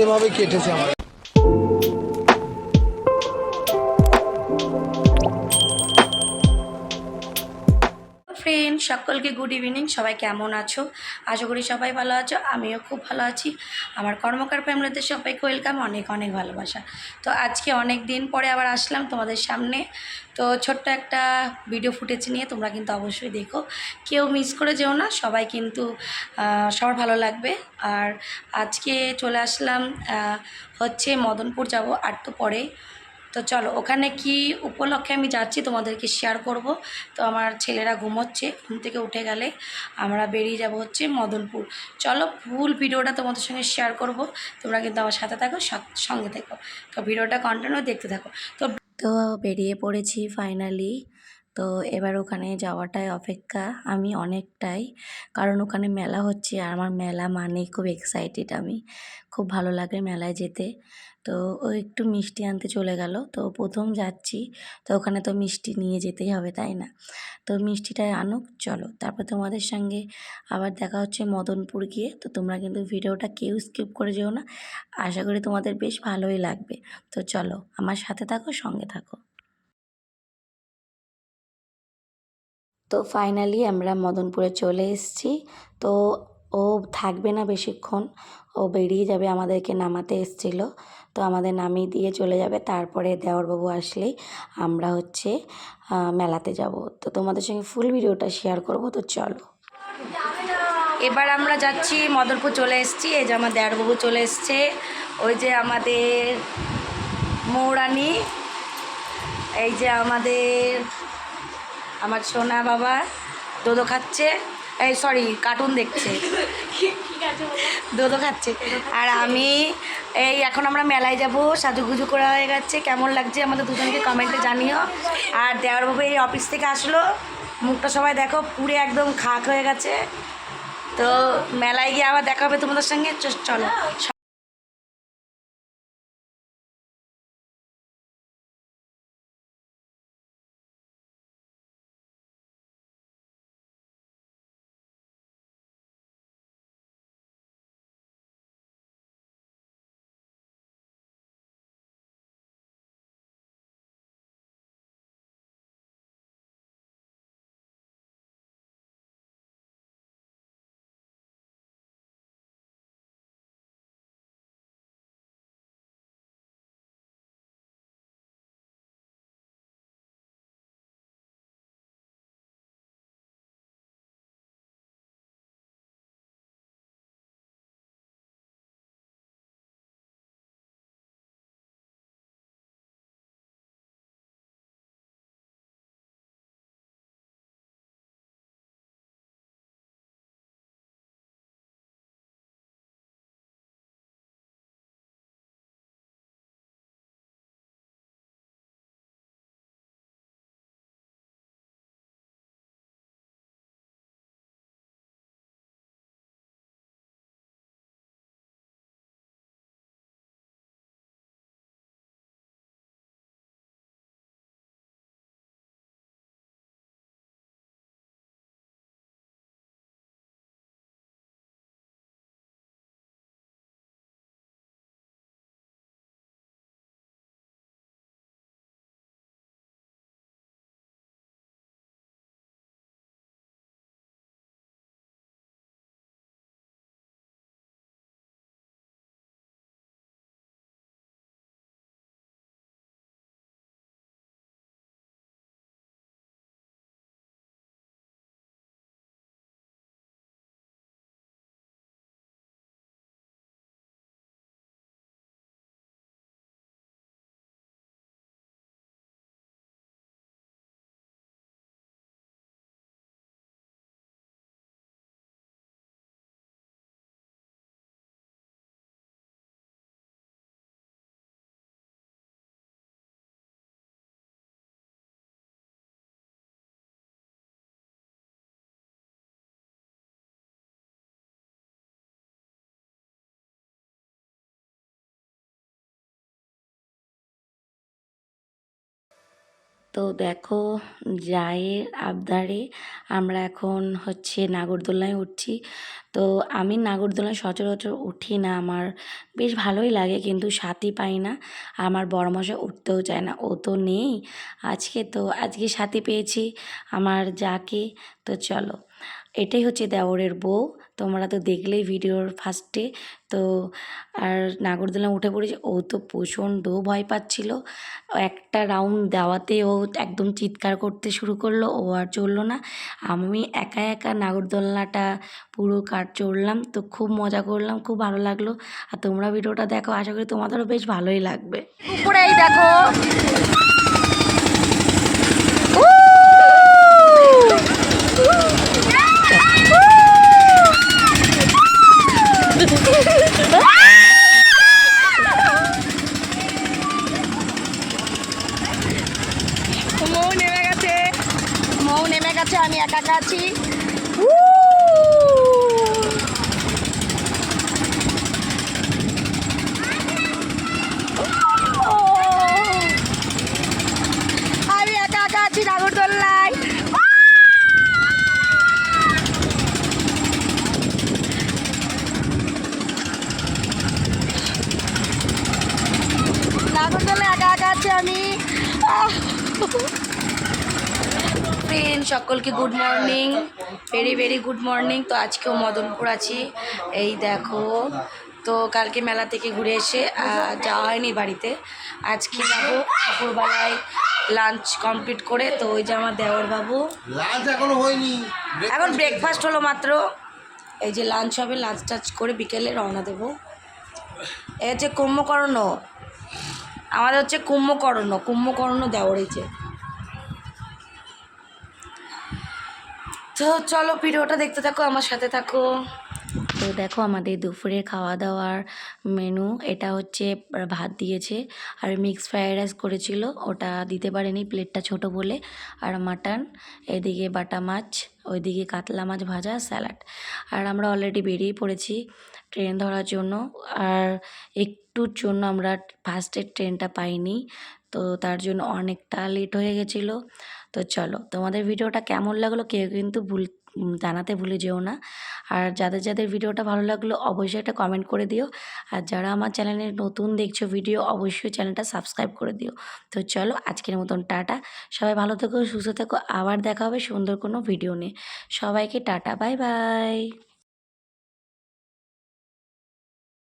বাজেভাবে কেটেছে আমার। ফ্রেন্ড সকলকে গুড ইভিনিং সবাই কেমন আছো? আশা করি সবাই ভালো আছো, আমিও খুব ভালো আছি। আমার কর্মকার ফ্যামিলিতে সবাইকে ওয়েলকাম অনেক অনেক ভালোবাসা। তো আজকে অনেক দিন পরে আবার আসলাম তোমাদের সামনে। তো ছোট্ট একটা ভিডিও ফুটেজ নিয়ে তোমরা কিন্তু অবশ্যই দেখো। কেউ মিস করে যেও না, সবাই কিন্তু সবার ভালো লাগবে। আর আজকে চলে আসলাম হচ্ছে মদনপুর যাব, আর তো পরে তো চলো, ওখানে কি উপলক্ষে আমি যাচ্ছি তোমাদেরকে শেয়ার করব। তো আমার ছেলেরা ঘুমোচ্ছে, ঘুম থেকে উঠে গেলে আমরা বেরিয়ে যাব হচ্ছে মদনপুর। চলো ফুল ভিডিওটা তোমাদের সঙ্গে শেয়ার করব। তোমরা কিন্তু আমার সাথে থাকো সঙ্গে থেকো। তো ভিডিওটা কন্টিনিউ দেখতে থাকো। তো তো বেরিয়ে পড়েছি ফাইনালি তো এবার ওখানে যাওয়াটাই অপেক্ষা, আমি অনেকটাই। কারণ ওখানে মেলা হচ্ছে, আর আমার মেলা মানেই খুব এক্সাইটেড আমি। খুব ভালো লাগে মেলায় যেতে। তো ও একটু মিষ্টি আনতে চলে গেল। তো প্রথম যাচ্ছি, তো ওখানে তো মিষ্টি নিয়ে যেতেই হবে, তাই না? তো মিষ্টিটা আনুক, চলো। তারপর তোমাদের সঙ্গে আবার দেখা হচ্ছে মদনপুর গিয়ে। তো তোমরা কিন্তু ভিডিওটা কেউ স্কিপ করে যেও না। আশা করি তোমাদের বেশ ভালোই লাগবে। তো চলো, আমার সাথে থাকো, সঙ্গে থাকো। তো ফাইনালি আমরা মদনপুরে চলে এসেছি। তো ও থাকবে না বেশিক্ষণ। ও বেরিয়ে যাবে আমাদেরকে নামাতে এসেছিল। তো আমাদের নামিয়ে দিয়ে চলে যাবে। তারপরে দেওরবাবু আসলেই আমরা হচ্ছে মেলাতে যাব। তো তোমাদের সঙ্গে ফুল ভিডিওটা শেয়ার করব। তো চলো। এবার আমরা যাচ্ছি, মদনপুর চলে এসেছি। এই যে আমার দেওরবাবু চলে এসছে। ওই যে আমাদের মৌরানি, এই যে আমাদের, আমার সোনা বাবা, দোদো খাচ্ছে। এই সরি কার্টুন দেখছে। দোদো খাচ্ছে। আর আমি এই, এখন আমরা মেলায় যাব, সাজুগুজু করা হয়ে গেছে। কেমন লাগছে আমাদের দুজনকে কমেন্টে জানিও। আর দেওয়ারবাবু এই অফিস থেকে আসলো। মুখটা সবাই দেখো, পুরে একদম খাক হয়ে গেছে। তো মেলায় গিয়ে আবার দেখা হবে তোমাদের সঙ্গে। চলো। তো দেখো জায়ের আবদারে আমরা এখন হচ্ছে নাগরদোলায় উঠছি। তো আমি নাগরদোলায় সচরাচর উঠি না, আমার বেশ ভালোই লাগে কিন্তু সাথী পাই না। আমার বড় বড়মশাই উঠতেও চায় না, ও তো নেই আজকে, তো আজকে সাথী পেয়েছি আমার যাকে। তো চলো এটাই হচ্ছে দেওরের বউ। তোমরা তো দেখলেই ভিডিওর ফার্স্টে। তো আর নাগরদোলা উঠে পড়েছে, ও তো প্রচণ্ড ভয় পাচ্ছিল। একটা রাউন্ড দেওয়াতে ও একদম চিৎকার করতে শুরু করল, ও আর চলল না। আমি একা একা নাগরদোলনাটা পুরো কাট চড়লাম, তো খুব মজা করলাম, খুব ভালো লাগল। আর তোমরা ভিডিওটা দেখো, আশা করি তোমাদেরও বেশ ভালোই লাগবে। দেখো। মৌ নেমে গেছে মৌ নেমে গেছে আমি একা একা আছি আমি একা একা আছি নাগরদোল্লায় আছি আমি ফ্রেন্ড সকলকে good morning very very good morning তো আজকেও মদনপুর আছি। এই দেখো তো কালকে মেলা থেকে ঘুরে এসে যাওয়া হয়নি বাড়িতে। আজকে যাব দুপুরবেলায় লাঞ্চ কমপ্লিট করে। তো ওই যে আমার দেওর বাবু লাঞ্চ এখনও হয়নি। এখন ব্রেকফাস্ট হলো মাত্র। এই যে লাঞ্চ হবে লাঞ্চ টাচ করে বিকেলে রওনা দেবো। এই হচ্ছে কুম্ভকর্ণ আমাদের হচ্ছে কুম্ভকর্ণ কুম্ভকর্ণ দেওয়ার এই যে। তো চলো ভিডিওটা দেখতে থাকো, আমার সাথে থাকো। তো দেখো আমাদের দুপুরে খাওয়া দাওয়ার মেনু এটা হচ্ছে ভাত দিয়েছে। আর মিক্স ফ্রায়েড রাইস করেছিল, ওটা দিতে পারেনি প্লেটটা ছোট বলে। আর মাটন এদিকে বাটা মাছ, ওইদিকে কাতলা মাছ ভাজা স্যালাড আর আমরা অলরেডি বেরিয়ে পড়েছি। ট্রেন ধরার জন্য। আর একটুর জন্য আমরা ফার্স্টের ট্রেনটা পাইনি। তো তার জন্য অনেকটা লেট হয়ে গেছিল। তো চলো, তোমাদের ভিডিওটা কেমন লাগল কেউ কিন্তু ভুল জানাতে ভুলে যেও না। আর যাদের যাদের ভিডিওটা ভালো লাগল অবশ্যই একটা কমেন্ট করে দিও। আর যারা আমার চ্যানেলে নতুন দেখছ ভিডিও অবশ্যই চ্যানেলটা সাবস্ক্রাইব করে দিও। তো চলো, আজকের মতন টাটা। সবাই ভালো থেকো, সুস্থ থেকো। আবার দেখা হবে সুন্দর কোনো ভিডিও নিয়ে। সবাইকে টাটা বাই বাই